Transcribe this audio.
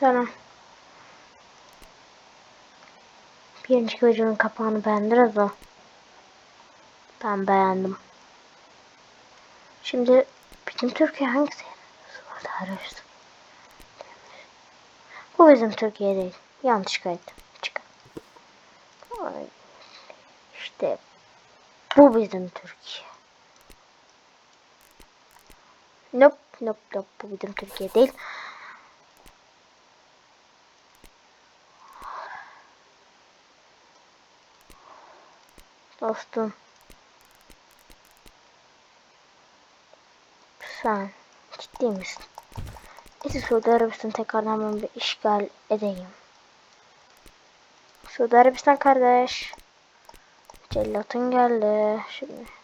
Sana. Bir önceki videonun kapağını beğendiniz mi? Ben beğendim. Şimdi bizim Türkiye hangisi? Suat arıyorsun. Bu bizim Türkiye değil. Yanlış kayıt. Ay, İşte bu bizim Türkiye. Nope, nope, nope. Bu bizim Türkiye değil. Dostum. Sen ciddi misin? Neyse Suudi Arabistan tekrardan ben bir işgal edeyim. Suudi Arabistan kardeş. Cellatın geldi. Şimdi